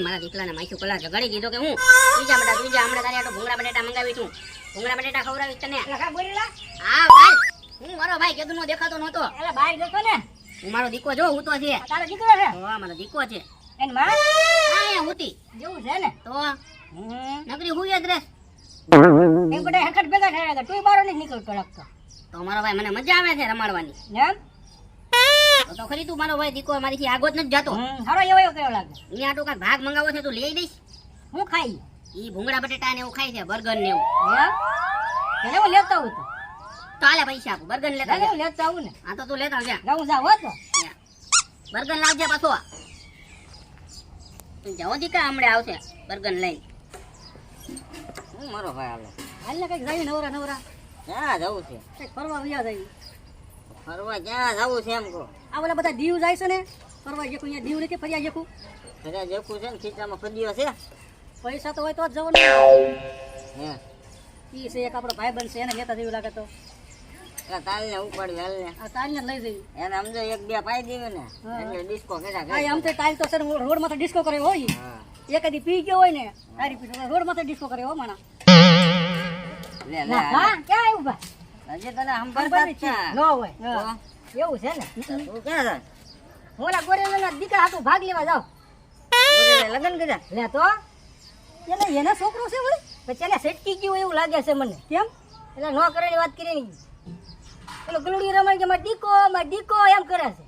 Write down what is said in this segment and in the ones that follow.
નથી મારા દીકરાને માખ્યું કલા જગાડી દીધો કે હું? ત્રીજા બટા બીજા હમણાં તારે આટો ભૂંગળા બટેટા મંગાવી છું. ભૂંગળા બટેટા ખવડાવીશ તને. હા ભાઈ. હું મારો ભાઈ કેદુ નો દેખાતો નહોતો. એટલે બહાર જતો ને? હું મારો દીકરો જો હું તો છે. તારો દીકરો છે? હા મારો દીકરો છે. એનમાં? હા એ હુતી. જેવું છે ને? તો. નકરી હું જ રે એમ બધા હરખટ ભેગા થાય તું બારો નથી નીકળતો લાગતો. તો મારો ભાઈ મને મજા આવે છે રમાડવાની. એમ? તો ખરી તું મારો ભાઈ દીકો મારીથી આગો જ નથી જતો સારો એવો એવો કેવો લાગે? મેં આટલું કાંઈક ભાગ મંગાવો છે તું લઈ દઈશ હું ખાઈ? ઈ ભૂંગળા બટેટા ને એવું ખાય છે બર્ગર ને એવું. હે? હું લેતો આવું તો? તો પૈસા આપું. બર્ગર લેતા હું લેતો આવું ને? આ તો તું લેતા આવજે. ગાઉં જાવ હો તો. બર્ગર લાવજે પાછો. જાઓ દીકા હમણે આવશે બર્ગર લઈ. હું મારો ભાઈ આલો હાલ કંઈક જાય નવરા નવરા. ક્યાં જવું છે? ફરવા વ્યા જાય. ફરવા ક્યાં જવું છે એમ કહો? આ બધા બધા દીવ જાય છે ને ફરવા જેકું અહીંયા દીવ નથી ફર્યા જેકું ઘરે જેકું છે ને ખીચામાં ફદીઓ છે? પૈસા તો હોય તો જ જવાનું. હે. ઈ છે એક આપણો ભાઈ બનશે એને લેતા જેવું લાગે તો. તાલને ઉપાડ હાલ ને આ તારને લઈ જઈ એને સમજો એક બે પાઈ દેવી ને. એટલે ડિસ્કો કર્યા આ આમ તો તાલ તો સર રોડ માથે ડિસ્કો કરે હોય. એક દી પી ગયો હોય ને તારી પી રોડ માથે ડિસ્કો કરે હો માણા. લે લે હા ક્યાં આવ્યું ભાઈ? હજી તને સંભાળતા જ છે. ન હોય. હા. એવું છે ને? તું ક્યાં જાય? હું ના દીકરા હાથું ભાગ લેવા જાવ લગન લગ્ન કર્યા? લે તો. એને એના છોકરો છે વળી? પછી એને સેટકી ગયું એવું લાગે છે મને. કેમ? એટલે ન કરેલી વાત કરી નહીં. પેલો ગલુડી રમાય કે મારા દીકો મારા દીકો એમ કરે છે.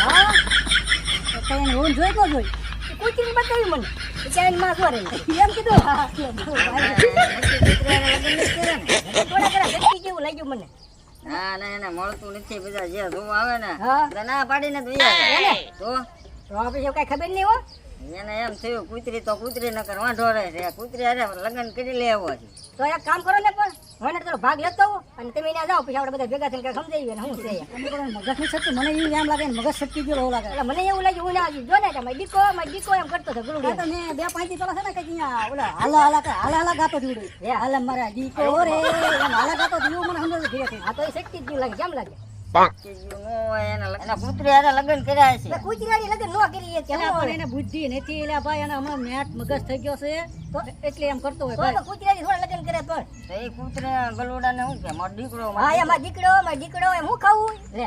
હા. હું જોઈ તો જોઈ? કુચી બતાવી મને. કે એની માં એમ કીધું? હા થોડા સેટકી જેવું લાગ્યું મને. ના ના એને મળતું નથી બધા જે જોવા આવે ને ના પાડીને. તો તો આપણે કઈ ખબર નહીં હો. એને એમ થયું કૂતરી તો કૂતરી કર વાંઢો રહે કૂતરી અરે લગ્ન કરી લેવો છે. તો એક કામ કરો ને પણ મને તો ભાગ લેતો અને તમે ત્યાં જાઓ પછી આપણે બધા ભેગા થઈને સમજાવીએ ને હું છે. મગજની શક્તિ મને એમ લાગે મગજ શક્તિ જેવો લાગે. એટલે મને એવું લાગ્યું હું ના આવી જો ને કે મારી દીકો મારી દીકો એમ કરતો હતો ગુરુ તો મેં બે પાંચ દી પેલા છે ને કે અહીંયા ઓલા હાલા હાલા કે હાલા હાલા ગાતો દીવડે હે હાલા મારા દીકો રે એમ હાલા ગાતો દીવો મને સમજો ધીરે ધીરે. આ તો એ શક્તિ જેવું લાગે કેમ લાગે? જો ન લગ્ન- કર્યા છે. નો પણ એને બુદ્ધિ નથી. એટલે ભાઈ એને હમણાં મેટ મગજ થઈ ગયો છે. એટલે એમ કરતો હોય ભાઈ. કુજરાની થોડા લગન કરે પણ. તો એ કૂતરી ગલુડાને શું કે મારો દીકરો હા મારો દીકરો મારો દીકરો એમ હું ખાવું? લે.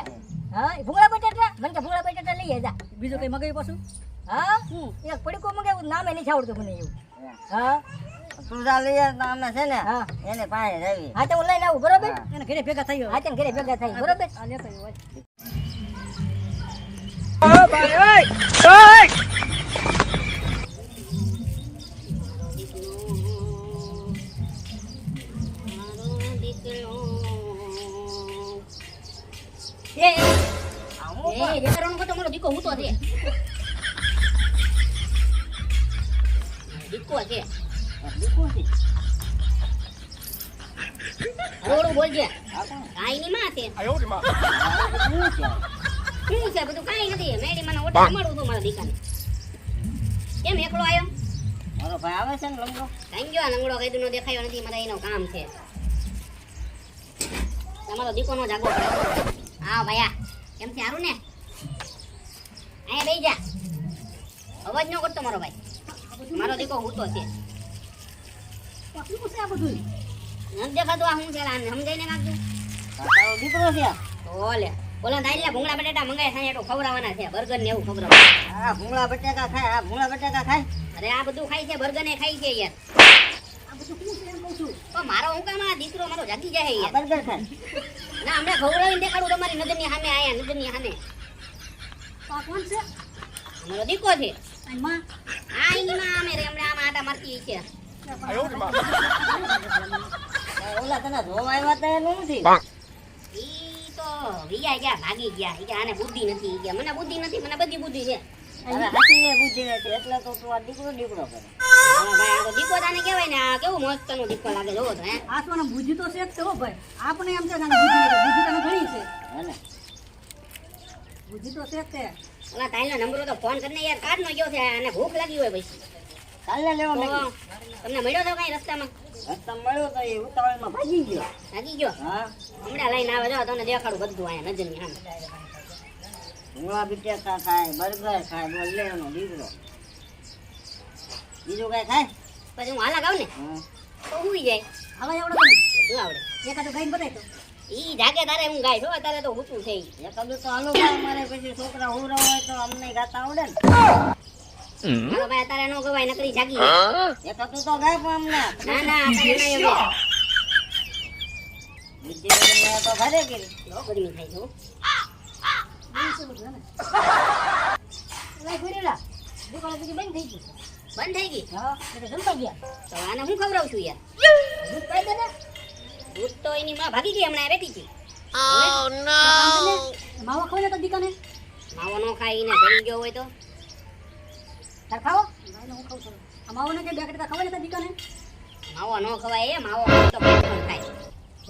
હા એ ભૂંગળા બટાટા? મને કે ભૂંગળા બટાટા લઈ જા બીજું કઈ મગાવ્યું પાછું? હા? એક પડીકો મગાવ્યું નામે નહીં આવડતું મને એવું. હા? તું લઈ અમે છે ને એને પાસે જાવી હા તો હું લઈને આવું બરોબર? એને ઘરે ભેગા થઈ હા તેને ઘરે ભેગા થઈ બરોબર? આ લેતો હોય. એ એ એ દેખાડવાનો મારો દીકો હું તો છે. દીકો છે. હળવળું બોલજે કાંઈ ની માં છે શું છે? બધું કાંઈ નથી. મેડી મને ઓટો મળું છું મારા દીકાને કેમ એકલો આવ્યો? મારો ભાઈ આવે છે ને લંગડો? કાંઈ ગયો લંગડો? કઈ નો દેખાયો નથી. મારા એનો કામ છે. તમારો દીકો નો જાગો. પડે હા ભયા. કેમ છે? સારું ને? અહીંયા બેહી જા. અવાજ ન કરતો મારો ભાઈ. મારો દીકો હૂતો છે. છે આ શું છે આને સમજાઈને તારો દીકરો છે તો લે ઓલા દાઈલા ભૂંગળા બટેટા મંગાય સાંજે તો ખવડાવવાના છે બર્ગર ને એવું ખવડાવવા આ ભૂંગળા બટેકા ખાય આ ભૂંગળા બટેકા ખાય અરે આ બધું ખાય છે બર્ગર ને ખાય છે યાર મારો હું દીકરો મારો જાગી જાય યાર બર્ગર ના હમણાં ખવડાવીને દેખાડું તમારી નજરની સામે આયા નજરની સામે આ કોણ છે હમણાં આમાં આટા મારતી છે. ઓલા આ ભાઈ કેવું મસ્ત નો દીકો લાગે જોવો તો બુદ્ધિ તો છે ભાઈ આપણે એમ છે બુદ્ધિ છે હે બુદ્ધિ તો નંબર તો ફોન કરીને યાર કાઢ ગયો છે અને ભૂખ લાગી હોય પછી કાલે લેવા મેં તમને મળ્યો તો કઈ રસ્તામાં? રસ્તા મળ્યો તો એ ઉતાવળમાં ભાગી ગયો. લાગી ગયો? હા. હમણાં લઈને આવે જો તમને દેખાડું બધું અહીંયા નજરની સામે. ભૂંગળા બટાકા ખાય બર્ગર ખાય બોલ લે એનો દીકરો. બીજું કઈ ખાય? પછી હું હાલા ગાઉં ને? તો હુઈ જાય. હવે આવડે. એકાદું ગાઈને બતાય તો. ઈ જાગે તારે હું ગાય છો અત્યારે તો ઊંચું છે ઈ. એકાદું તો હાલો ભાઈ પછી છોકરા હુરાવ હોય તો અમને ગાતા આવડે ને. મારો ભાઈ નો ગવાય નકરી જાગી જાય. એકાદું તો ગાય પણ ના ના અત્યારે નહીં હવે. બીજી વખત તો ઘરે કરી બહુ ગરમી થાય છે હો. લઈ ફરીલા દુકાન બધી બંધ થઈ ગઈ બંધ થઈ ગઈ? હા જમતા ગયા. તો આને હું ખવડાવું છું યાર? દૂધ પાઈ દે દૂધ તો એની માં ભાગી ગઈ હમણાં બેઠી હતી માવા ખાવ ને તો દીકાને. માવો નો ખાઈ ને ચડી ગયો હોય તો. તાર ખાવો? હું ખાઉં છું આ માવો ને કે બે કટકા ખવાય ને દીકાને? માવો નો ખવાય એ માવો તો પણ થાય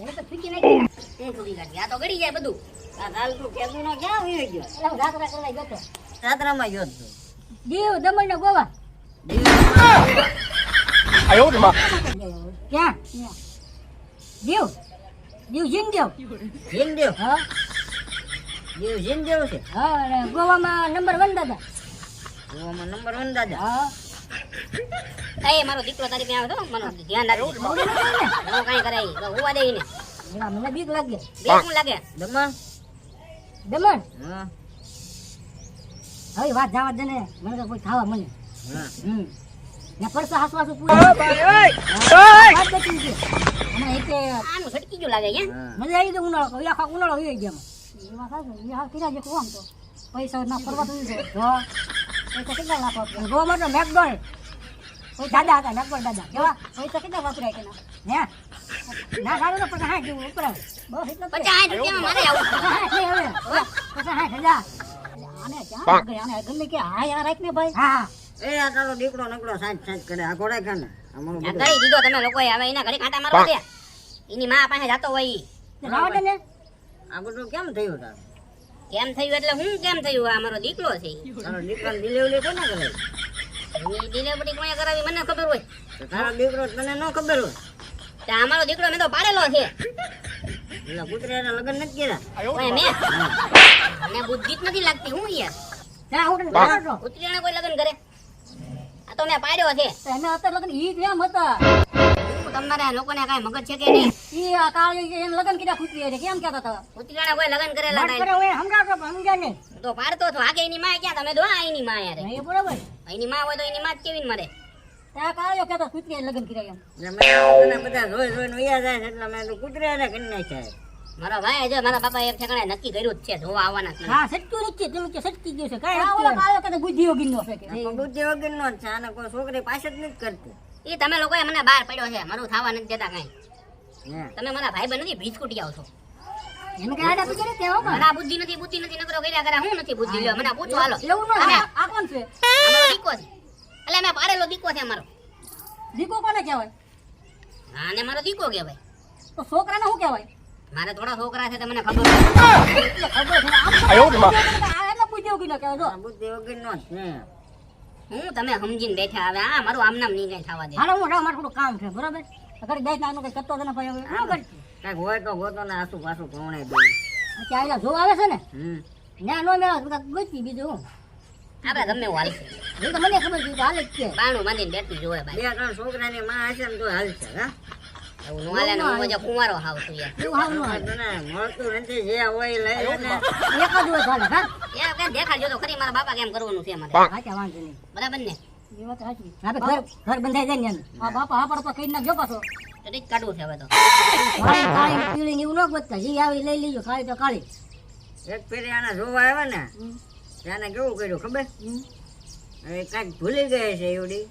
એને તો ફીકી નાખી. હું સુધી કાઢી. આ તો ગળી જાય બધું. આ તું કેદું નો ક્યાં ગયો? એટલે હું રાત રાત કરવા ગયો તો. રાત્રામાં ગયો જ દીવ દમણ ને ગોવા ક્યાં? દીવ? દીવ જીન દેવ જીન દેવ હા. દીવ જીન દેવ છે? હા ગોવામાં નંબર વન દાદા. ગોવામાં નંબર વન દાદા. એ મારો દીકરો તારી ત્યાં આવે તો મને ધ્યાન રાખજો. નો? કાંઈ કરે હોવા દે ઈને એના મને બીક લાગે. બીક શું લાગે? દમણ? દમણ? હા. હવે વાત જવા દે ને. મને તો કોઈ ખાવા મને હમ. ને પરસા હાસુ હાસુ પૂરી વાત બચી છે. હમણાં એક આનું છટકી ગયું લાગે હા? મજા આવી ઉનાળો. હવે આખા ઉનાળો હોય ગયા એમાં. થાય એ હાલ કિરા જે આમ તો. પૈસા ના ફરવા તો છે. તો કેટલા દાદા હતા દાદા. કેવા કેટલા વાપરાય કે ના ના સારું તો હા જેવું ઉપરાય બસ એટલું પચાસ સાઠ મારે આવું. પચાસ હાથ નહીં હવે. પચાસ હાથ હજાર. આને ક્યાં આને ગમે કે હા યાર રાખ ને ભાઈ. હા. એ આ તારો દીકરો નકડો સાંજ સાંજ કરે. આ ઘોડે ખાને. અમારું આ બધું કરી દીધો તમે લોકોએ? હવે એના ઘરે કાંટા મારવા દે એની માં પાસે જતો હોય. ઈ. ને? આ બધું કેમ થયું તારું? કેમ થયું એટલે હું કેમ થયું? આ મારો દીકરો છે. તારો દીકરાને ડિલિવરી કોને કરે? એની ડિલિવરી કોણે કરાવી મને ખબર હોય. તારો દીકરો તને ન ખબર હોય. તે અમારો મારો દીકરો મેં તો પાડેલો છે. એટલે કૂતરાના લગ્ન નથી કર્યા. કોઈ મેં? મને બુદ્ધિ જ નથી લાગતી. હું યાર? ના હું તને કહું કોઈ લગ્ન કરે? આ તો મેં પાડ્યો છે. તો એને અત્યારે લગ્ન ઈ જ એમ હતા. તમારા લોકોને કાંઈ મગજ છે કે નહીં? ઈ આ કાળી એમ લગન કર્યા હતી કેમ કહેતા કોઈ લગ્ન કરેલા હોય નહીં. તો પાડતો તો આગે એની માં ક્યાં? તમે દો આ એની માં યાર એ બરોબર. એની માં હોય તો એની માં જ કેવી મરે. ત્યાં કાળીઓ કહેતો ખુશી લગ્ન કર્યા એમ. એટલે મેં બધા જોઈ જોઈને વયા જાય છે એટલે મેં તો કૂતરાને કરી નાખ્યા મારો ભાઈ જો મારા બાપા એક ઠેકાણે નક્કી કર્યું જ છે જોવા આવવાના છે નથી. હા સટક્યું નથી તમે કે સટકી ગયું છે. કાઈ આવો કાયો કે બુદ્ધિ યોગી છે કે બુદ્ધિ વગરનો છે આને કોઈ છોકરી પાસે જ નથી કરતી. ઈ તમે લોકોએ મને બહાર પડ્યો છે મારું થવા નથી દેતા કઈ. તમે મારા ભાઈ બન નથી ભીજકુટી આવો આવશો એમ કે આડા પૂછે ને તેવો મારા આ બુદ્ધિ નથી બુદ્ધિ નથી નકરો કર્યા કરે હું નથી બુદ્ધિ લ્યો મને પૂછો હાલો. એવું ન આ કોણ છે? અમારો દીકો છે. એટલે મેં પાડેલો દીકો છે અમારો. દીકો કોને કહેવાય? આને મારો દીકો કહેવાય. તો છોકરાને શું કહેવાય? મારે થોડા છોકરા છે તમને ખબર છે. ખબર છે. આમ તો આ એટલે બુદ્ધિ યોગી નો કહેવાય જો. બુદ્ધિ વગરનો જ છે. હું તમે સમજીને બેઠા આવે આ મારું આમ નામ નહીં કઈ થવા દે. હાલો હું રાવ મારું થોડું કામ છે બરોબર? ઘડી બેસ નાનું કઈ કરતો તને ને ભાઈ હવે. શું કઈ હોય તો ગોતો ને આસુ પાછું કોણે દે. ત્યાં એલા જો આવે છે ને? હમ. ત્યાં નો મેળા ગોતી બીજું હું. આપણે ગમે એવું એ તો મને ખબર છે કે હાલે જ છે. બાણું બાંધીને બેઠી જોવે ભાઈ બે ત્રણ છોકરાની માં હશે ને તો હાલશે હા? એવું ને હું જે હાવ છું યાર. એવું હાવ નો મળતું નથી જે હોય લઈ લે એક જ હોય ચાલે હા? યાર કઈ દેખાડજો તો ખરી મારા બાપા કેમ કરવાનું છે મારે હાચા વાંધો નહીં. બરાબર ને? એ વાત સાચી. આપણે ઘર ઘર બંધાઈ જાય ને આ બાપા હા પડતો કઈ નાખજો પાછો. તો કાઢવું છે હવે તો. કાળી કાળી પીળી ને એવું ન ગોતતા. જે આવી લઈ લેજો કાળી તો કાળી એક ફેરી આને જોવા આવ્યા ને. કેવું કર્યું ખબર. હવે કાંઈક ભૂલી ગયા છે એવડી.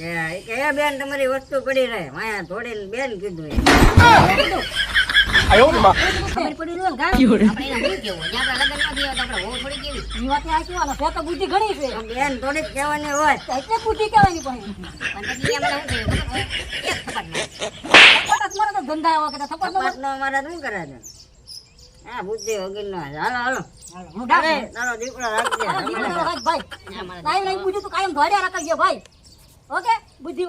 એ બેન તમારી વસ્તુ પડી રહે. માયા થોડી બેન કીધું બુદ્ધિ થપ્પડ ન કપાતનો અમારે શું કરે છે? હા બુદ્ધિ વગરનો છે. હાલો હાલો. હું દીકરો રાખજે. ભાઈ. કાયમ રાખજો ભાઈ. ઓકે? બુદ્ધિ